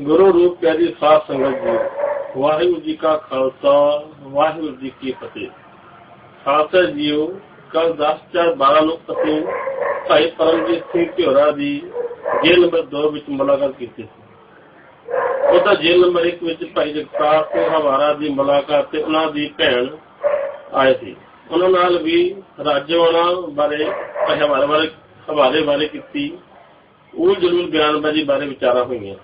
ਗੁਰੂ ਰੂਪ ਪਿਆਰੀ ਸਾਧ ਸੰਗਤ ਜੀ, ਵਾਹਿਗੁਰੂ ਜੀ ਕਾ ਖਾਲਸਾ, ਵਾਹਿਗੁਰੂ ਜੀ ਕੀ ਫਤਿਹ। ਖਾਲਸਾ ਜੀਓ ਕੱਲ 10/4/12 ਨੂੰ ਅਸੀਂ ਭਾਈ ਪਰਮਜੀਤ ਸਿੰਘ ਘਿਓਰਾ ਦੀ ਜੇਲ੍ਹ ਨੰਬਰ 2 ਵਿੱਚ ਮੁਲਾਕਾਤ ਕੀਤੀ ਸੀ। ਉਹਦਾ ਜੇਲ੍ਹ ਨੰਬਰ 1 ਵਿੱਚ ਭਾਈ ਜਗਤਾਰ ਸਿੰਘ ਹਵਾਰਾ ਦੀ ਮੁਲਾਕਾਤ ਤੇ ਉਹਨਾਂ ਦੀ ਭੈਣ ਆਏ ਸੀ। ਉਹਨਾਂ ਨਾਲ ਵੀ ਰਾਜਵਾਨਾ ਬਾਰੇ ਹਵਾਰੇ ਬਾਰੇ, ਹਵਾਲੇ ਬਾਰੇ ਕੀਤੀ। ਉਹ ਜਰੂਰ ਬਿਆਨਬਾਜ਼ੀ ਬਾਰੇ ਵਿਚਾਰਾਂ ਹੋਈਆਂ।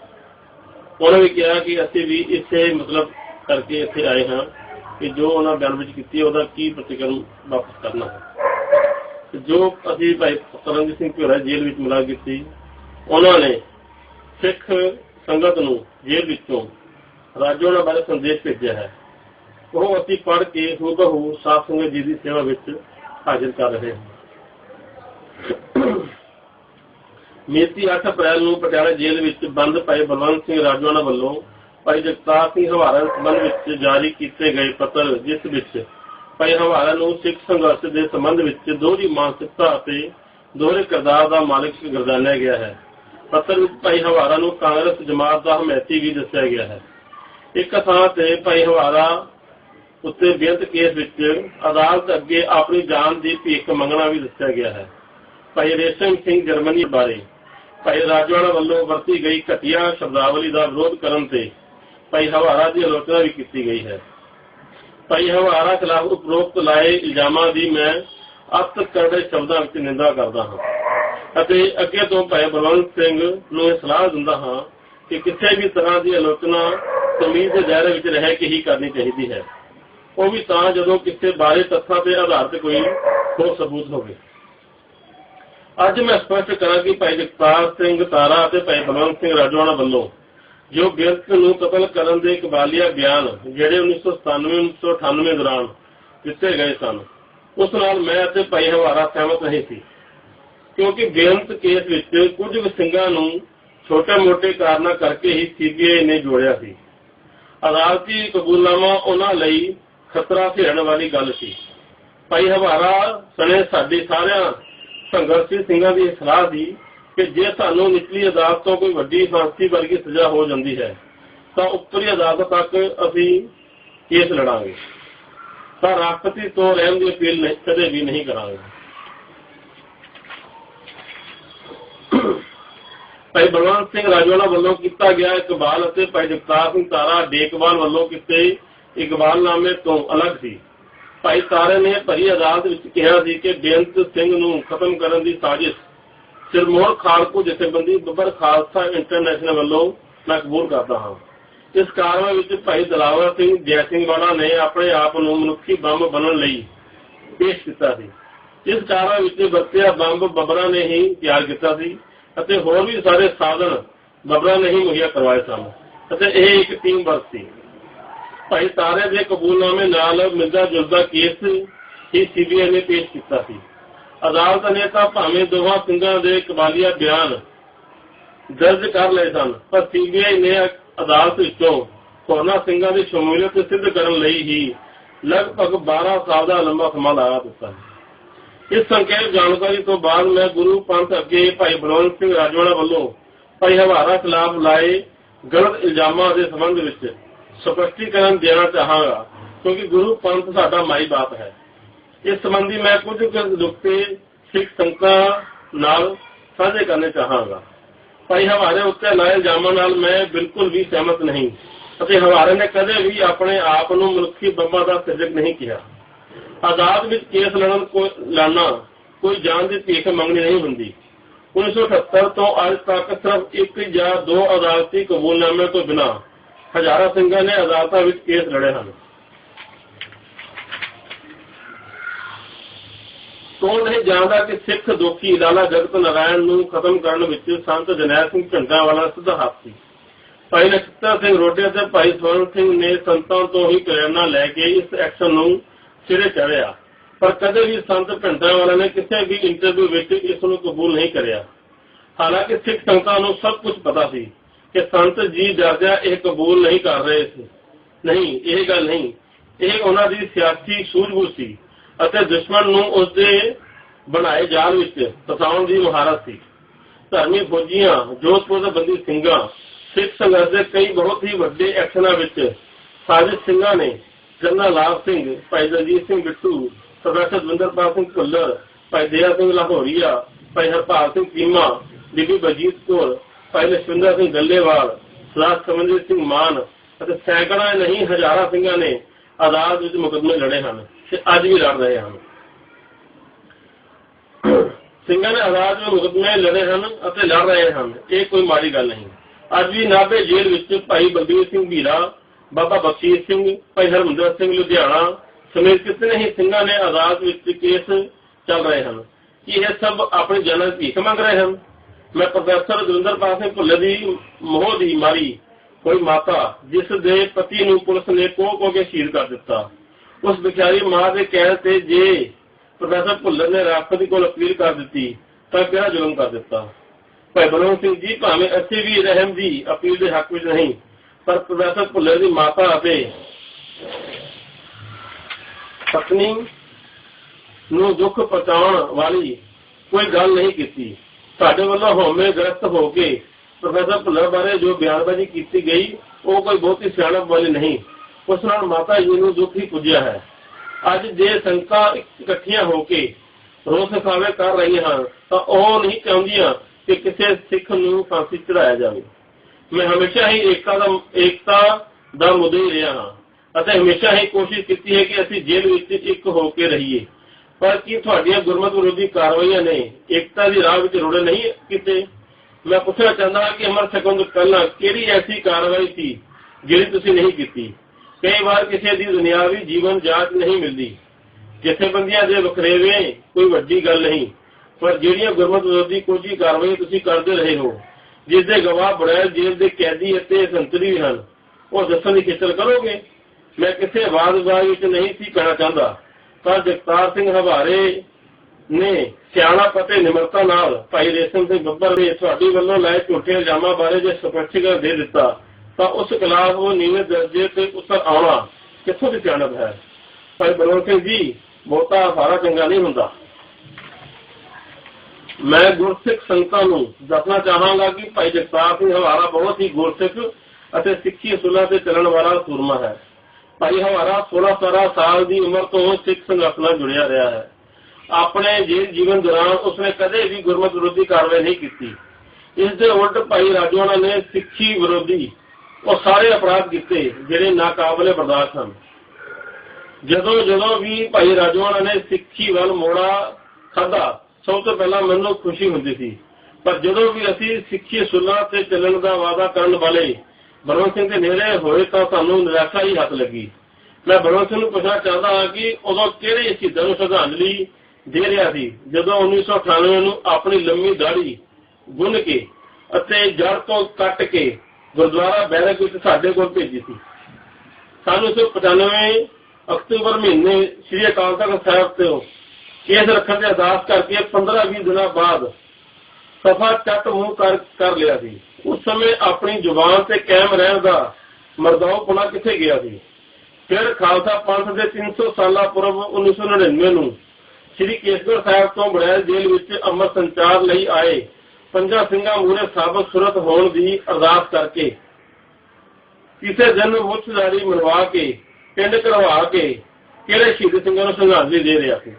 ਉਹਨਾਂ ਨੇ ਕਿਹਾ ਕਿ ਅਸੀਂ ਵੀ ਇਸੇ ਮਤਲਬ ਕਰਕੇ ਇੱਥੇ ਆਏ ਹਾਂ ਕਿ ਜੋ ਉਹਨਾਂ ਬਿਆਨ ਵਿੱਚ ਕੀਤੀ ਉਹਦਾ ਕੀ ਪ੍ਰਤੀਕਰਮ ਵਾਪਸ ਕਰਨਾ ਹੈ। ਜੋ ਅਸੀਂ ਭਾਈ ਕਰਮਜੀਤ ਸਿੰਘ ਘੋੜਾ ਜੇਲ੍ਹ ਵਿੱਚ ਮਿਲਾ ਕੀਤੀ, ਉਹਨਾਂ ਨੇ ਸਿੱਖ ਸੰਗਤ ਨੂੰ ਜੇਲ੍ਹ ਵਿੱਚੋਂ ਰਾਜੋਣਾ ਬਾਰੇ ਸੰਦੇਸ਼ ਭੇਜਿਆ ਹੈ। ਉਹ ਅਸੀਂ ਪੜ੍ਹ ਕੇ ਹੂਬਹੂ ਸਾਧ ਸੰਗਤ ਜੀ ਦੀ ਸੇਵਾ ਵਿੱਚ ਹਾਜ਼ਰ ਕਰ ਰਹੇ ਹਾਂ। ਮਿਤੀ 8 ਅਪ੍ਰੈਲ ਨੂੰ ਪਟਿਆਲਾ ਜੇਲ੍ਹ ਵਿੱਚ ਬੰਦ ਪਏ ਬਲਵੰਤ ਸਿੰਘ ਰਾਜਵਾਨਾ ਵੱਲੋਂ ਭਾਈ ਜਗਤਾਰ ਸਿੰਘ ਹਵਾਰਾ ਸੰਬੰਧ ਵਿੱਚ ਜਾਰੀ ਕੀਤੇ ਗਏ ਪੱਤਰ, ਜਿਸ ਵਿੱਚ ਭਾਈ ਹਵਾਰਾ ਨੂੰ ਸਿੱਖ ਸੰਘਰਸ਼ ਦੇ ਸੰਬੰਧ ਵਿੱਚ ਦੋਹਰੀ ਮਾਨਸਿਕਤਾ ਅਤੇ ਦੋਹਰੇ ਕਿਰਦਾਰ ਦਾ ਮਾਲਕ ਗਰਦਾਨਿਆ ਗਿਆ ਹੈ। ਪੱਤਰ ਵਿੱਚ ਭਾਈ ਹਵਾਰਾ ਨੂੰ ਕਾਂਗਰਸ ਜਮਾਤ ਦਾ ਹਮਾਇਤੀ ਵੀ ਦੱਸਿਆ ਗਿਆ ਹੈ। ਇੱਕ ਥਾਂ ਤੇ ਭਾਈ ਹਵਾਰਾ ਉੱਤੇ ਬੇਅੰਤ ਕੇਸ ਵਿੱਚ ਅਦਾਲਤ ਅੱਗੇ ਆਪਣੀ ਜਾਨ ਦੀ ਭੀਖ ਮੰਗਣਾ ਵੀ ਦੱਸਿਆ ਗਿਆ ਹੈ। ਭਾਈ ਰੇਸ਼ਮ ਸਿੰਘ ਜਰਮਨੀ ਬਾਰੇ ਭਾਈ ਰਾਜਵਾੜਾ ਵੱਲੋਂ ਵਰਤੀ ਗਈ ਘਟੀਆ ਸ਼ਬਦਾਵਲੀ ਦਾ ਵਿਰੋਧ ਕਰਨ ਤੇ ਭਾਈ ਹਵਾਰਾ ਦੀ ਆਲੋਚਨਾ ਵੀ ਕੀਤੀ ਗਈ ਹੈ। ਭਾਈ ਹਵਾਰਾ ਖਿਲਾਫ ਉਪਰੋਕਤ ਲਾਏ ਇਲਜ਼ਾਮਾਂ ਦੀ ਮੈਂ ਅਤ ਕਰਦੇ ਸ਼ਬਦਾਂ ਵਿੱਚ ਨਿੰਦਾ ਕਰਦਾ ਹਾਂ ਅਤੇ ਅੱਗੇ ਤੋਂ ਭਾਈ ਬਲਵੰਤ ਸਿੰਘ ਨੂੰ ਇਹ ਸਲਾਹ ਦਿੰਦਾ ਹਾਂ ਕਿ ਕਿਸੇ ਵੀ ਤਰ੍ਹਾਂ ਦੀ ਆਲੋਚਨਾ ਤਮੀਜ਼ ਦੇ ਦਾਇਰੇ ਵਿੱਚ ਰਹਿ ਕੇ ਹੀ ਕਰਨੀ ਚਾਹੀਦੀ ਹੈ। ਉਹ ਵੀ ਤਾਂ ਜਦੋਂ ਕਿਸੇ ਬਾਰੇ ਤੱਥਾਂ ਤੇ ਆਧਾਰਿਤ ਕੋਈ ਹੋਰ ਸਬੂਤ ਹੋਵੇ। ਅੱਜ ਮੈਂ ਸਪਸ਼ਟ ਕਰਾਂ ਕਿ ਭਾਈ ਜਗਤਾਰ ਸਿੰਘ ਤਾਰਾ ਅਤੇ ਭਾਈ ਬਲਵੰਤ ਸਿੰਘ ਰਾਜਵਾਨਾ ਵੱਲੋਂ, ਜੋ ਬੇਅੰਤ ਨੂੰ ਕਤਲ ਕਰਨ ਦੇ ਇਕਬਾਲੀਆ ਬਿਆਨ ਜਿਹੜੇ 1997-1998 ਦੌਰਾਨ ਦਿੱਤੇ ਗਏ ਸਨ। ਉਸ ਨਾਲ ਮੈਂ ਅਤੇ ਭਾਈ ਹਵਾਰਾ ਸਹਿਮਤ ਨਹੀਂ ਸੀ। ਕਿਉਂਕਿ ਬੇਅੰਤ ਕੇਸ ਵਿੱਚ ਕੁਝ ਵਸਿੰਗਾਂ ਨੂੰ ਛੋਟੇ-ਮੋਟੇ ਕਾਰਨਾਂ ਕਰਕੇ ਹੀ ਸੀਬੀਆਈ ਨੇ ਜੋੜਿਆ ਸੀ। ਅਦਾਲਤੀ ਕਬੂਲਨਾਮਾ ਉਹਨਾਂ ਲਈ ਖਤਰਾ ਘੇਰਨ ਵਾਲੀ ਗੱਲ ਸੀ। ਭਾਈ ਹਵਾਰਾ, ਸਣੇ ਸਾਡੇ ਸਾਰਿਆਂ ਸੰਘਰਸ਼ੀ ਸਿੰਘਾਂ ਦੀ ਸਲਾਹ ਸੀ ਕਿ ਜੇ ਸਾਨੂੰ ਨਿਚਲੀ ਅਦਾਲਤ ਤੋਂ ਕੋਈ ਵੱਡੀ ਫਾਂਸੀ ਵਰਗੀ ਸਜ਼ਾ ਹੋ ਜਾਂਦੀ ਹੈ, ਤਾਂ ਉੱਪਰੀ ਅਦਾਲਤ ਤੱਕ ਅਸੀਂ ਕੇਸ ਲੜਾਂਗੇ। ਤਾਂ ਰਾਸ਼ਟਰਪਤੀ ਤੋਂ ਰਹਿਮ ਦੀ ਅਪੀਲ ਕਦੇ ਵੀ ਨਹੀਂ ਕਰਾਂਗੇ। ਭਾਈ ਬਲਵੰਤ ਸਿੰਘ ਰਾਜਵਾਲਾ ਵੱਲੋਂ ਕੀਤਾ ਗਿਆ ਇਕਬਾਲ ਅਤੇ ਭਾਈ ਜਗਤਾਰ ਸਿੰਘ ਤਾਰਾ ਡੇਕਵਾਲ ਵੱਲੋਂ ਕੀਤੇ ਇਕਬਾਲਨਾਮੇ ਤੋਂ ਅਲੱਗ ਸੀ। ਭਾਈ ਤਾਰੇ ਨੇ ਭਰੀ ਅਦਾਲਤ ਵਿੱਚ ਕਿਹਾ ਸੀ ਕਿ ਬੇਅੰਤ ਸਿੰਘ ਨੂੰ ਖਤਮ ਕਰਨ ਦੀ ਸਾਜ਼ਿਸ਼ ਸਿਰਮੌਰ ਖਾਲਕੋ ਜਥੇਬੰਦੀ ਬੱਬਰ ਖਾਲਸਾ ਇੰਟਰਨੈਸ਼ਨਲ ਵੱਲੋਂ ਮੈਂ ਕਬੂਲ ਕਰਦਾ ਹਾਂ। ਇਸ ਕਾਰਵਾਈ ਵਿੱਚ ਭਾਈ ਦਲਾਵਰ ਸਿੰਘ, ਜੈ ਸਿੰਘ ਵਾਲਾ ਨੇ ਆਪਣੇ ਆਪ ਨੂੰ ਮਨੁੱਖੀ ਬੰਬ ਬਣਨ ਲਈ ਪੇਸ਼ ਕੀਤਾ ਸੀ। ਇਸ ਕਾਰਵਾਈ ਵਿੱਚ ਵਰਤਿਆ ਬੰਬ ਬੱਬਰਾਂ ਨੇ ਹੀ ਤਿਆਰ ਕੀਤਾ ਸੀ ਅਤੇ ਹੋਰ ਵੀ ਸਾਰੇ ਸਾਧਨ ਬੱਬਰਾਂ ਨੇ ਹੀ ਮੁਹੱਈਆ ਕਰਵਾਏ ਸਨ ਅਤੇ ਇਹ ਇੱਕ ਟੀਮ ਵਰਕ ਸੀ। ਭਾਈ ਤਾਰੇ ਦੇ ਕਬੂਲਨਾਮੇ ਨਾਲ ਮਿਲਦਾ ਜੁਲਦਾ ਕੇਸ ਹੀ ਸੀਬੀਆਈ ਨੇ ਪੇਸ਼ ਕੀਤਾ ਸੀ। ਅਦਾਲਤ ਨੇ ਤਾਂ ਭਾਵੇਂ ਦੋਹਾਂ ਸਿੰਘਾਂ ਦੇ ਕਬਾਲੀਆ ਬਿਆਨ ਦਰਜ ਕਰ ਲਏ ਸਨ, ਪਰ ਸੀਬੀਆਈ ਨੇ ਅਦਾਲਤ ਵਿੱਚੋਂ ਹੋਰਨਾਂ ਸਿੰਘਾਂ ਦੀ ਸ਼ਮੂਲੀਅਤ ਸਿੱਧ ਕਰਨ ਲਈ ਹੀ ਲਗਭਗ 12 ਸਾਲ ਦਾ ਲੰਬਾ ਸਮਾਂ ਲਾ ਦਿੱਤਾ। ਇਸ ਸੰਖੇਪ ਜਾਣਕਾਰੀ ਤੋਂ ਬਾਅਦ ਮੈਂ ਗੁਰੂ ਪੰਥ ਅੱਗੇ ਭਾਈ ਬਲਵੰਤ ਸਿੰਘ ਰਾਜਵਾੜਾ ਵੱਲੋਂ ਭਾਈ ਹਵਾਰਾ ਖਿਲਾਫ ਲਾਏ ਗਲਤ ਇਲਜ਼ਾਮਾਂ ਦੇ ਸੰਬੰਧ ਵਿੱਚ ਸਪਸ਼ਟੀਕਰਨ ਦੇਣਾ ਚਾਹਾਂਗਾ, ਕਿਉਂਕਿ ਗੁਰੂ ਪੰਥ ਸਾਡਾ ਮਾਈ ਬਾਪ ਹੈ। ਇਸ ਸੰਬੰਧੀ ਮੈਂ ਕੁਝ ਨੁਕਤੇ, ਸਿੱਖ ਸੰਗਤਾਂ ਨਾਲ ਸਾਂਝੇ ਕਰਨੇ ਚਾਹਾਂਗਾ। ਭਾਈ ਹਵਾਰੇ ਉੱਤੇ ਲਾਏ ਇਲਜ਼ਾਮਾਂ ਨਾਲ ਮੈਂ ਬਿਲਕੁਲ ਵੀ ਸਹਿਮਤ ਨਹੀਂ, ਅਤੇ ਹਵਾਰੇ ਨੇ ਕਦੇ ਵੀ ਆਪਣੇ ਆਪ ਨੂੰ ਮਨੁੱਖੀ ਬੰਬਾਂ ਦਾ ਸਿਰਜਕ ਨਹੀਂ ਕਿਹਾ। ਆਜ਼ਾਦ ਵਿੱਚ ਕੇਸ ਲੜਨ ਕੋਈ ਲੜਨਾ ਕੋਈ ਜਾਨ ਦੀ ਭੀਖ ਮੰਗਣੀ ਨਹੀਂ ਹੁੰਦੀ। 1978 ਤੋਂ ਅੱਜ ਤੱਕ ਸਿਰਫ ਇੱਕ ਜਾਂ ਦੋ ਅਦਾਲਤੀ ਕਬੂਲਨਾਮੇ ਤੋਂ ਬਿਨਾਂ ਹਜ਼ਾਰਾਂ ਸਿੰਘਾਂ ਨੇ ਅਦਾਲਤਾਂ ਵਿੱਚ ਕੇਸ ਲੜੇ ਹਨ। ਕੌਣ ਨਹੀਂ ਜਾਣਦਾ ਕਿ ਸਿੱਖ ਦੋਖੀ ਲਾਲਾ ਜਗਤ ਨਾਰਾਇਣ ਨੂੰ ਖਤਮ ਕਰਨ ਵਿੱਚ ਸੰਤ ਜਨੈਲ ਸਿੰਘ ਝੰਡਾ ਵਾਲਾ ਸਿੱਧਾ ਹੱਥ ਸੀ। ਭਾਈ ਨਖੱਤਾ ਸਿੰਘ ਰੋਡੇ ਤੇ ਭਾਈ ਸਵਰਨ ਸਿੰਘ ਨੇ ਸੰਤਾਂ ਤੋਂ ਹੀ ਪ੍ਰੇਰਣਾ ਲੈ ਕੇ ਇਸ ਐਕਸ਼ਨ ਨੂੰ ਸਿਰੇ ਚੜਿਆ ਪਰ ਕਦੇ ਵੀ ਸੰਤ ਝੰਡਾ ਵਾਲਾ ਨੇ ਕਿਸੇ ਵੀ ਇੰਟਰਵਿਊ ਵਿੱਚ ਇਸ ਨੂੰ ਕਬੂਲ ਨਹੀਂ ਕਰਿਆ। ਹਾਲਾਂਕਿ ਸਿੱਖ ਸੰਤਾਂ ਨੂੰ ਸਭ ਕੁਝ ਪਤਾ ਸੀ। ਕਿ ਸੰਤ ਜੀ ਦਰਜਾ ਇਹ ਕਬੂਲ ਨਹੀਂ ਕਰ ਰਹੇ ਸੀ। ਨਹੀਂ, ਇਹ ਗੱਲ ਨਹੀਂ। ਇਹ ਉਹਨਾਂ ਦੀ ਸਿਆਸੀ ਸੂਝ-ਬੂਝ ਸੀ ਅਤੇ ਦੁਸ਼ਮਣ ਨੂੰ ਉਸ ਦੇ ਬਣਾਏ ਜਾਲ ਵਿੱਚ ਫਸਾਉਣ ਦੀ ਮਹਾਰਤ ਸੀ। ਧਰਮੀ ਫੌਜੀਆਂ, ਜੋਧਪੁਰ ਦੇ ਬੰਦੀ ਸਿੰਘਾਂ, ਸਿੱਖ ਸੰਘਰਸ਼ ਦੇ ਕਈ ਬਹੁਤ ਹੀ ਵੱਡੇ ਐਕਸ਼ਨਾਂ ਵਿੱਚ ਸਾਜਿਦ ਸਿੰਘਾਂ ਨੇ ਜਨਰਲ ਲਾਭ ਸਿੰਘ, ਭਾਈ ਦਲਜੀਤ ਸਿੰਘ ਬਿੱਟੂ, ਪ੍ਰੋਫੈਸਰ ਦਵਿੰਦਰਪਾਲ ਸਿੰਘ ਭੁੱਲਰ, ਭਾਈ ਦਇਆ ਸਿੰਘ ਲਾਹੌਰੀਆ, ਭਾਈ ਹਰਪਾਲ ਸਿੰਘ ਚੀਮਾ, ਬੀਬੀ ਬਜੀਤ ਕੌਰ ਭਾਈ ਲਖਵਿੰਦਰ ਸਿੰਘ ਗੱਲੇਵਾਲ ਸਲਾਹ ਸਮੰਜੀਤ ਸਿੰਘ ਮਾਨ ਅਤੇ ਸੈਂਕੜਾਂ ਨਹੀਂ, ਹਜ਼ਾਰਾਂ ਸਿੰਘਾਂ ਨੇ ਅਦਾਲਤ ਵਿੱਚ ਮੁਕਦਮੇ ਲੜੇ ਹਨ ਤੇ ਅੱਜ ਵੀ ਲੜ ਰਹੇ ਹਨ। ਸਿੰਘਾਂ ਨੇ ਆਜ਼ਾਦ ਵਿੱਚ ਮੁਕਦਮੇ ਲੜੇ ਹਨ ਅਤੇ ਲੜ ਰਹੇ ਹਨ, ਇਹ ਕੋਈ ਮਾੜੀ ਗੱਲ ਨਹੀਂ। ਅੱਜ ਵੀ ਨਾਭੇ ਜੇਲ੍ਹ ਵਿੱਚ ਭਾਈ ਬਲਬੀਰ ਸਿੰਘ ਭੀਰਾ ਬਾਬਾ ਬਖਸ਼ੀਸ਼ ਸਿੰਘ, ਭਾਈ ਹਰਮਿੰਦਰ ਸਿੰਘ ਲੁਧਿਆਣਾ ਸਮੇਤ ਕਿਤਨੇ ਹੀ ਸਿੰਘਾਂ ਨੇ ਅਦਾਲਤ ਵਿੱਚ ਕੇਸ ਚੱਲ ਰਹੇ ਹਨ। ਇਹ ਸਭ ਆਪਣੀ ਜਨਮ ਭੀਖ ਮੰਗ ਰਹੇ ਹਨ? ਮੈਂ ਪ੍ਰੋਫੈਸਰ ਦਵਿੰਦਰਪਾਲ ਸਿੰਘ ਭੁੱਲਰ ਦੀ ਮੋਹ ਦੀ ਮਾਰੀ ਕੋਈ ਮਾਤਾ, ਜਿਸ ਦੇ ਪਤੀ ਨੂੰ ਪੁਲਿਸ ਨੇ ਕੋਹ ਕੋ ਕੇ ਸ਼ਹੀਦ ਕਰ ਦਿੱਤਾ। ਉਸ ਵਿਚਾਰੀ ਮਾਂ ਦੇ ਕਹਿਣ ਤੇ ਜੇ ਪ੍ਰੋਫੈਸਰ ਭੁੱਲਰ ਨੇ ਰਾਸ਼ਟਰਪਤੀ ਕੋਲ ਅਪੀਲ ਕਰ ਦਿੱਤੀ, ਤਾਂ ਕਿਹੜਾ ਜ਼ੁਲਮ ਕਰ ਦਿੱਤਾ? ਭਾਈ ਬਲਵੰਤ ਸਿੰਘ ਜੀ, ਭਾਵੇਂ ਅਸੀਂ ਵੀ ਰਹਿਮ ਦੀ ਅਪੀਲ ਦੇ ਹੱਕ ਵਿੱਚ ਨਹੀਂ, ਪਰ ਪ੍ਰੋਫੈਸਰ ਭੁੱਲਰ ਦੀ ਮਾਤਾ ਅਤੇ ਪਤਨੀ ਨੂੰ ਦੁੱਖ ਪਹੁੰਚਾਉਣ ਵਾਲੀ ਕੋਈ ਗੱਲ ਨਹੀਂ ਕੀਤੀ। ਸਾਡੇ ਵੱਲੋਂ ਹਉਮੈ ਗ੍ਰਸਤ ਹੋ ਕੇ ਪ੍ਰੋਫੈਸਰ ਭੁੱਲਰ ਬਾਰੇ ਜੋ ਬਿਆਨਬਾਜ਼ੀ ਕੀਤੀ ਗਈ, ਉਹ ਕੋਈ ਬਹੁਤੀ ਸਿਆਣਪ ਵਾਲੀ ਨਹੀਂ। ਉਸ ਨਾਲ ਮਾਤਾ ਜੀ ਨੂੰ ਦੁੱਖ ਹੀ ਪੁੱਜਿਆ ਹੈ। ਅੱਜ ਜੇ ਸੰਗਤਾਂ ਇਕੱਠੀਆਂ ਹੋ ਕੇ ਰੋਸ ਖਾਵੇ ਕਰ ਰਹੀਆਂ ਹਨ, ਤਾਂ ਉਹ ਨਹੀਂ ਚਾਹੁੰਦੀਆਂ ਕਿ ਕਿਸੇ ਸਿੱਖ ਨੂੰ ਫਾਂਸੀ ਚੜਾਇਆ ਜਾਵੇ। ਮੈਂ ਹਮੇਸ਼ਾ ਹੀ ਏਕਤਾ ਦਾ ਏਕਤਾ ਦਾ ਮੁੱਦੇ ਰਿਹਾ ਹਾਂ। ਅਤੇ ਹਮੇਸ਼ਾ ਹੀ ਕੋਸ਼ਿਸ਼ ਕੀਤੀ ਹੈ ਕਿ ਅਸੀਂ ਜੇਲ੍ਹ ਵਿੱਚ ਇੱਕ ਹੋ ਕੇ ਰਹੀਏ। ਪਰ ਕੀ ਤੁਹਾਡੀਆਂ ਗੁਰਮਤ ਵਿਰੋਧੀ ਕਾਰਵਾਈਆਂ ਨੇ ਏਕਤਾ ਦੀ ਰਾਹ ਵਿੱਚ ਰੁੜੇ ਨਹੀਂ ਕੀਤੇ? ਮੈਂ ਪੁੱਛਣਾ ਚਾਹੁੰਦਾ ਹਾਂ ਕਿ ਅਮਰ ਸਕੰਦ ਪਹਿਲਾਂ ਕਿਹੜੀ ਐਸੀ ਕਾਰਵਾਈ ਸੀ ਜਿਹੜੀ ਤੁਸੀਂ ਨਹੀਂ ਕੀਤੀ? ਕਈ ਵਾਰ ਕਿਸੇ ਦੀ ਦੁਨਿਆਵੀ ਜੀਵਨ ਜਾਂਚ ਨਹੀਂ ਮਿਲਦੀ। ਜਥੇਬੰਦੀਆਂ ਦੇ ਵਖਰੇਵੇਂ ਕੋਈ ਵੱਡੀ ਗੱਲ ਨਹੀਂ। ਪਰ ਜਿਹੜੀਆਂ ਗੁਰਮਤ ਵਿਰੋਧੀ ਕੋਈ ਕਾਰਵਾਈ ਤੁਸੀਂ ਕਰਦੇ ਰਹੇ ਹੋ ਜਿਸ ਦੇ ਗਵਾਹ ਬੜੈਲ ਜੇਲ੍ਹ ਦੇ ਕੈਦੀ ਅਤੇ ਸੰਤਰੀ ਹਨ, ਉਹ ਦੱਸਣ ਦੀ ਖੇਚਲ ਕਰੋਗੇ? ਮੈਂ ਕਿਸੇ ਆਵਾਜ਼-ਵਿਵਾਦ ਵਿੱਚ ਨਹੀਂ ਸੀ ਕਹਿਣਾ ਚਾਹੁੰਦਾ। ਪਰ ਜਗਤਾਰ ਸਿੰਘ ਹਵਾਰੇ ਨੇ ਸਿਆਣਾ ਪਤੇ ਨਿਮਰਤਾ ਨਾਲ ਭਾਈ ਰੇਸ਼ਮ ਸਿੰਘ ਬੱਬਰ ਨੇ ਤੁਹਾਡੀ ਵੱਲੋਂ ਲਾਏ ਝੂਠੇ ਇਲਜ਼ਾਮਾਂ ਬਾਰੇ ਜੇ ਸਪਸ਼ਟੀਕਰਨ ਦੇ ਦਿੱਤਾ, ਤਾਂ ਉਸ ਖਿਲਾਫ ਉਹ ਨੀਵੇਂ ਦਰਜੇ ਤੇ ਉਤਰ ਆਉਣਾ ਕਿੱਥੋਂ ਦੀ ਸਿਆਣਪ ਹੈ? ਭਾਈ ਬਲਵੰਤ ਸਿੰਘ ਜੀ, ਬਹੁਤਾ ਸਾਰਾ ਚੰਗਾ ਨਹੀਂ ਹੁੰਦਾ। ਮੈਂ ਗੁਰਸਿੱਖ ਸੰਗਤਾਂ ਨੂੰ ਦੱਸਣਾ ਚਾਹਾਂਗਾ ਕਿ ਭਾਈ ਜਗਤਾਰ ਸਿੰਘ ਹਵਾਰਾ ਬਹੁਤ ਹੀ ਗੁਰਸਿੱਖ ਅਤੇ ਸਿੱਖੀ ਅਸੂਲਾਂ ਤੇ ਚੱਲਣ ਵਾਲਾ ਸੂਰਮਾ ਹੈ। ਭਾਈ ਹਵਾਰਾ 16-17 ਸਾਲ ਦੀ ਉਮਰ ਤੋਂ ਸਿੱਖ ਸੰਗਤ ਨਾਲ ਜੁੜਿਆ ਰਿਹਾ ਹੈ। ਆਪਣੇ ਜੇਲ੍ਹ ਜੀਵਨ ਦੌਰਾਨ ਉਸਨੇ ਕਦੇ ਵੀ ਗੁਰਮਤ ਵਿਰੋਧੀ ਕਾਰਵਾਈ ਨਹੀਂ ਕੀਤੀ। ਇਸ ਦੇ ਉਲਟ ਭਾਈ ਰਾਜਵਾਨਾ ਨੇ ਸਿੱਖੀ ਵਿਰੋਧੀ ਉਹ ਸਾਰੇ ਅਪਰਾਧ ਕੀਤੇ ਜਿਹੜੇ ਨਾਕਾਬਲੇ ਬਰਦਾਸ਼ਤ ਹਨ ਜਦੋਂ ਜਦੋਂ ਵੀ ਭਾਈ ਰਾਜਵਾਨਾ ਨੇ ਸਿੱਖੀ ਵੱਲ ਮੋੜਾ ਖਾਦਾ ਸਭ ਤੋਂ ਪਹਿਲਾਂ ਮੈਨੂੰ ਖੁਸ਼ੀ ਹੁੰਦੀ ਸੀ। ਪਰ ਜਦੋਂ ਵੀ ਅਸੀਂ ਸਿੱਖੀ ਸੁਲਾ ਤੇ ਚੱਲਣ ਦਾ ਵਾਅਦਾ ਕਰਨ ਵਾਲੇ ਬਲਵੰਤ ਸਿੰਘ ਦੇ ਨੇੜੇ ਹੋਏ ਤਾਂ ਸਾਨੂੰ ਨਿਰਾਸ਼ਾ ਹੀ ਹੱਥ ਲੱਗੀ। ਮੈਂ ਬਲਵੰਤ ਸਿੰਘ ਨੂੰ ਪੁੱਛਣਾ ਚਾਹੁੰਦਾ ਹਾਂ ਕਿ ਉਦੋਂ ਕਿਹੜੇ ਸ਼ਹੀਦਾਂ ਨੂੰ ਸ਼ਰਧਾਂਜਲੀ ਦੇ ਰਿਹਾ ਸੀ? ਜਦੋਂ 1998 ਨੂੰ ਆਪਣੀ ਲੰਮੀ ਦਾੜੀ ਗੁੰਨ ਕੇ ਅਤੇ ਜੜ ਤੋਂ ਕੱਟ ਕੇ ਗੁਰਦੁਆਰਾ ਬੈਰਕ ਵਿੱਚ ਸਾਡੇ ਕੋਲ ਭੇਜੀ ਸੀ। ਸਾਨੂੰ 1995 ਅਕਤੂਬਰ ਮਹੀਨੇ ਸ੍ਰੀ ਅਕਾਲ ਤਖਤ ਸਾਹਿਬ ਤੋਂ ਕੇਸ ਰੱਖਣ ਦੇ ਅਰਦਾਸ ਕਰਕੇ 15-20 ਦਿਨਾਂ ਬਾਅਦ ਸਫਾ ਚੱਟ ਮੂੰਹ ਕਰ ਕਰ ਲਿਆ ਸੀ। ਉਸ ਸਮੇਂ ਆਪਣੀ ਜ਼ੁਬਾਨ ਤੇ ਕਾਇਮ ਰਹਿਣ ਦਾ ਮਰਦਾਉਪੁਣਾ ਕਿੱਥੇ ਗਿਆ ਸੀ? ਫਿਰ ਖਾਲਸਾ ਪੰਥ ਦੇ 300 ਸਾਲਾ ਪੁਰਬ 1999 ਨੂੰ ਸ੍ਰੀ ਕੇਸਗੜ੍ਹ ਸਾਹਿਬ ਤੋਂ ਬੜੈਲ ਜੇਲ੍ਹ ਵਿੱਚ ਅਮਰ ਸੰਚਾਰ ਲਈ ਆਏ ਪੰਜਾਂ ਸਿੰਘਾਂ ਮੂਰੇ ਸਾਬਤ ਸੁਰਤ ਹੋਣ ਦੀ ਅਰਦਾਸ ਕਰਕੇ ਕਿਸੇ ਦਿਨ ਮੁੱਛਦਾਰੀ ਮਰਵਾ ਕੇ, ਪਿੰਡ ਕਰਵਾ ਕੇ ਕਿਹੜੇ ਸ਼ਹੀਦ ਸਿੰਘਾਂ ਨੂੰ ਸ਼ਰਧਾਂਜਲੀ ਦੇ ਰਿਹਾ ਸੀ?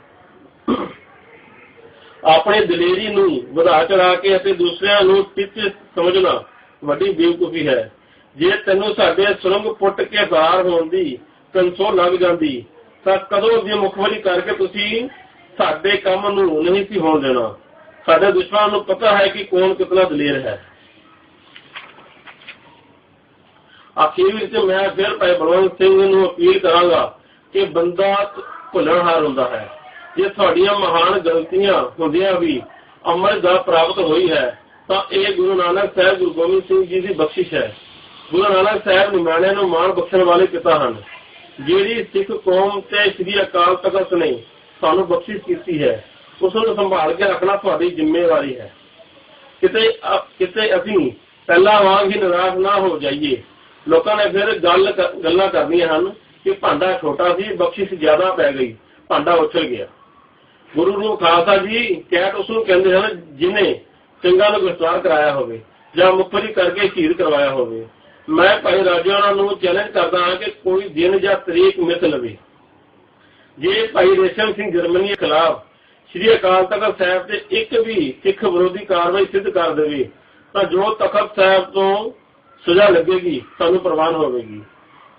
ਆਪਣੇ ਦਲੇਰੀ ਨੂੰ ਵਧਾ ਚੜਾ ਕੇ ਅਤੇ ਦੂਸਰਿਆਂ ਨੂੰ ਟਿੱਚ ਸਮਝਣਾ ਵੱਡੀ ਬੇਵਕੂਫੀ ਹੈ। ਜੇ ਤੈਨੂੰ ਸਾਡੇ ਸੁਰੰਗ ਪੁੱਟ ਕੇ ਬਾਹਰ ਹੋਣ ਦੀ ਕੰਸੋ ਲੱਗ ਜਾਂਦੀ, ਤਾਂ ਕਦੋਂ ਦੀ ਮੁਖਬਰੀ ਕਰਕੇ ਤੁਸੀਂ ਸਾਡੇ ਕੰਮ ਨੂੰ ਨਹੀਂ ਸੀ ਹੋਣ ਦੇਣਾ? ਸਾਡੇ ਦੁਸ਼ਮਣ ਨੂੰ ਪਤਾ ਹੈ ਕਿ ਕੌਣ ਕਿਤਨਾ ਦਲੇਰ ਹੈ। ਆਖਿਰ ਵਿੱਚ ਮੈਂ ਫਿਰ ਭਾਈ ਬਲਵੰਤ ਸਿੰਘ ਨੂੰ ਅਪੀਲ ਕਰਾਂਗਾ ਕਿ ਬੰਦਾ ਭੁੱਲਣਹਾਰ ਹੁੰਦਾ ਹੈ। ਜੇ ਤੁਹਾਡੀਆਂ ਮਹਾਨ ਗਲਤੀਆਂ ਹੁੰਦਿਆਂ ਵੀ ਅਮਰ ਦਾ ਪ੍ਰਾਪਤ ਹੋਈ ਹੈ, ਤਾਂ ਇਹ ਗੁਰੂ ਨਾਨਕ ਸਾਹਿਬ, ਗੁਰੂ ਗੋਬਿੰਦ ਸਿੰਘ ਜੀ ਦੀ ਬਖਸ਼ਿਸ਼ ਹੈ। ਗੁਰੂ ਨਾਨਕ ਸਾਹਿਬ ਨਿਮਾਣਿਆਂ ਨੂੰ ਮਾਣ ਬਖਸ਼ਣ ਵਾਲੇ ਪਿਤਾ ਹਨ। ਜਿਹੜੀ ਸਿੱਖ ਕੌਮ ਤੇ ਸ੍ਰੀ ਅਕਾਲ ਤਖਤ ਨੇ ਸਾਨੂੰ ਬਖਸ਼ਿਸ਼ ਕੀਤੀ ਹੈ, ਉਸ ਨੂੰ ਸੰਭਾਲ ਕੇ ਰੱਖਣਾ ਤੁਹਾਡੀ ਜ਼ਿੰਮੇਵਾਰੀ ਹੈ। ਕਿਤੇ ਕਿਤੇ ਅਸੀਂ ਪਹਿਲਾਂ ਵਾਂਗ ਹੀ ਨਿਰਾਸ਼ ਨਾ ਹੋ ਜਾਈਏ। ਲੋਕਾਂ ਨੇ ਫਿਰ ਗੱਲ ਗੱਲਾਂ ਕਰਨੀਆਂ ਹਨ ਕਿ ਭਾਂਡਾ ਛੋਟਾ ਸੀ, ਬਖਸ਼ਿਸ਼ ਜ਼ਿਆਦਾ ਪੈ ਗਈ, ਭਾਂਡਾ ਉਛਲ ਗਿਆ। ਗੁਰੂ ਨੂੰ ਖਾਲਸਾ ਜੀ ਕੈਟ ਉਸ ਨੂੰ ਕਹਿੰਦੇ ਹਨ, ਜਿਨੇ ਸਿੰਘਾਂ ਨੂੰ ਗ੍ਰਿਫਤਾਰ ਕਰਾਇਆ ਹੋਵੇ ਜਾਂ ਮੁਖਬਰੀ ਕਰਕੇ ਸ਼ਹੀਦ ਕਰਵਾਇਆ ਹੋਵੇ, ਮੈਂ ਭਾਈ ਰਾਜਵਾਨਾ ਨੂੰ ਚੈਲੰਜ ਕਰਦਾ ਹਾਂ ਕਿ ਕੋਈ ਦਿਨ ਜਾਂ ਤਰੀਕ ਮਿਥ ਲਵੇ। ਜੇ ਭਾਈ ਰੇਸ਼ਮ ਸਿੰਘ ਜਰਮਨੀ ਖਿਲਾਫ ਸ੍ਰੀ ਅਕਾਲ ਤਖਤ ਸਾਹਿਬ ਤੇ ਇੱਕ ਵੀ ਸਿੱਖ ਵਿਰੋਧੀ ਕਾਰਵਾਈ ਸਿੱਧ ਕਰ ਦੇਵੇ, ਤਾਂ ਜੋ ਤਖਤ ਸਾਹਿਬ ਤੋਂ ਸਜ਼ਾ ਲੱਗੇਗੀ, ਸਾਨੂੰ ਪ੍ਰਵਾਨ ਹੋਵੇਗੀ।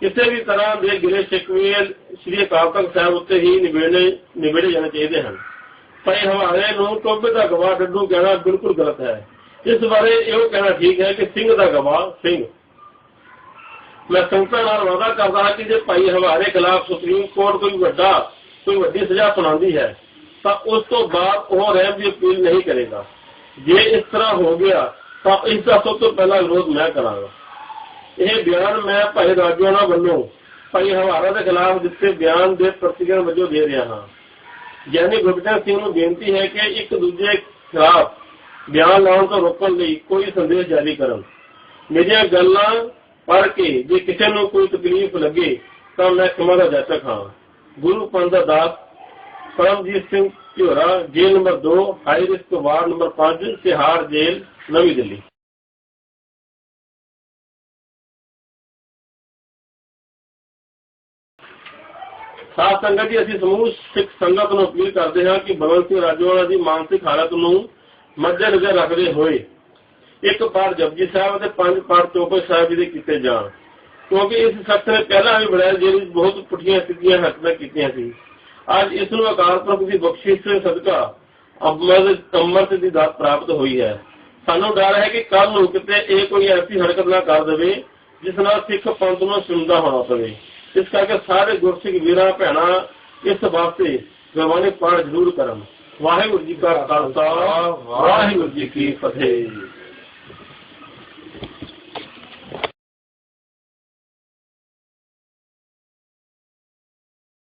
ਕਿਸੇ ਵੀ ਤਰ੍ਹਾਂ ਦੇ ਗਿਲੇ ਸ਼ਿਕਵੇ ਸ੍ਰੀ ਅਕਾਲ ਤਖਤ ਸਾਹਿਬ ਉੱਤੇ ਹੀ ਨਿਬੇੜੇ ਨਿਬੇੜੇ ਜਾਣੇ ਚਾਹੀਦੇ ਹਨ। ਭਾਈ ਹਵਾਲੇ ਨੂੰ ਟੋਬੇ ਦਾ ਗਵਾਹ ਡੱਡੂ ਕਹਿਣਾ ਬਿਲਕੁਲ ਗਲਤ ਹੈ। ਇਸ ਬਾਰੇ ਇਹੋ ਕਹਿਣਾ ਠੀਕ ਹੈ ਕਿ ਸਿੰਘ ਦਾ ਗਵਾਹ ਸਿੰਘ। ਮੈਂ ਸੰਗਤਾਂ ਨਾਲ ਵਾਅਦਾ ਕਰਦਾ ਹਾਂ ਕਿ ਜੇ ਭਾਈ ਹਵਾਰੇ ਖਿਲਾਫ ਸੁਪਰੀਮ ਕੋਰਟ ਕੋਈ ਵੱਡਾ, ਕੋਈ ਵੱਡੀ ਸਜ਼ਾ ਸੁਣਾਉਂਦੀ ਹੈ, ਤਾਂ ਉਸ ਤੋਂ ਬਾਅਦ ਉਹ ਰਹਿਮ ਦੀ ਅਪੀਲ ਨਹੀਂ ਕਰੇਗਾ। ਜੇ ਇਸ ਤਰ੍ਹਾਂ ਹੋ ਗਿਆ, ਤਾਂ ਇਸ ਦਾ ਸਭ ਤੋਂ ਪਹਿਲਾ ਵਿਰੋਧ ਮੈਂ ਕਰਾਂਗਾ। ਇਹ ਬਿਆਨ ਮੈਂ ਭਾਈ ਰਾਜਵਾਨਾ ਵੱਲੋਂ ਭਾਈ ਹਵਾਰਾ ਦੇ ਖਿਲਾਫ ਦਿੱਤੇ ਬਿਆਨ ਦੇ ਪ੍ਰਤੀਕਰਨ ਵਜੋਂ ਦੇ ਰਿਹਾ ਹਾਂ। ਗਿਆਨੀ ਗੁਰਬਚਨ ਸਿੰਘ ਨੂੰ ਬੇਨਤੀ ਹੈ ਕਿ ਇੱਕ ਦੂਜੇ ਖਿਲਾਫ ਬਿਆਨ ਲਾਉਣ ਤੋਂ ਰੋਕਣ ਲਈ ਕੋਈ ਸੰਦੇਸ਼ ਜਾਰੀ ਕਰਨ। ਮੇਰੀਆਂ ਗੱਲਾਂ ਪੜ੍ਹ ਕੇ ਜੇ ਕਿਸੇ ਨੂੰ ਕੋਈ ਤਕਲੀਫ ਲੱਗੇ ਤਾਂ ਮੈਂ ਖਿਮਾ ਦਾ ਜਾਚਕ ਹਾਂ। ਗੁਰੂ ਪੰਥ ਦਾ ਦਾਸ Paramjit Singh Jhora, jail number 2 high risk ward number 5 Tihar jail, ਨਵੀਂ ਦਿੱਲੀ। ਸਾਧ ਸੰਗਤ ਜੀ, ਅਸੀਂ ਸਮੂਹ ਸਿੱਖ ਸੰਗਤ ਨੂੰ ਅਪੀਲ ਕਰਦੇ ਹਾਂ ਕਿ ਬਲਵੰਤ ਸਿੰਘ ਰਾਜੋਵਾਲਾ ਦੀ ਮਾਨਸਿਕ ਹਾਲਤ ਨੂੰ ਮੱਦੇਨਜ਼ਰ ਰੱਖਦੇ ਹੋਏ ਇੱਕ ਪਾਠ ਜਪਜੀ ਸਾਹਿਬ ਅਤੇ ਪੰਜ ਪਾਠ ਚੌਪਈ ਸਾਹਿਬ ਜੀ ਦੇ ਕੀਤੇ ਜਾਣ। ਕਿਉਂਕਿ ਇਸ ਸਖਤ ਨੇ ਪਹਿਲਾਂ ਵੀ ਬੜਾਇਲ ਜੇਲ੍ਹ ਬਹੁਤ ਪੁੱਠੀਆਂ ਸਿੱਧੀਆਂ ਹਰਕਤਾਂ ਕੀਤੀਆਂ ਸੀ। ਅੱਜ ਇਸ ਨੂੰ ਅਕਾਲ ਪੁਰਖ ਦੀ ਬਖਸ਼ਿਸ਼ ਦੇ ਸਦਕਾ ਅਮਰਤ ਅੰਮ੍ਰਿਤ ਦੀ ਦਾਤ ਪ੍ਰਾਪਤ ਹੋਈ ਹੈ। ਸਾਨੂੰ ਡਰ ਹੈ ਕਿ ਕੱਲ ਨੂੰ ਕਿਤੇ ਇਹ ਕੋਈ ਐਸੀ ਹਰਕਤ ਨਾ ਕਰ ਦੇਵੇ, ਜਿਸ ਨਾਲ ਸਿੱਖ ਪੰਥ ਨੂੰ ਸੁਣਦਾ ਹੋਣਾ ਪਵੇ। ਇਸ ਕਰਕੇ ਸਾਰੇ ਗੁਰਸਿੱਖ ਵੀਰਾਂ, ਭੈਣਾਂ, ਇਸ ਵਾਸਤੇ ਗੁਰਬਾਣੀ ਪਾਠ ਜ਼ਰੂਰ ਕਰਨ। ਵਾਹਿਗੁਰੂ ਜੀ ਕਾ ਖਾਲਸਾ, ਵਾਹਿਗੁਰੂ ਜੀ ਕੀ ਫਤਿਹ।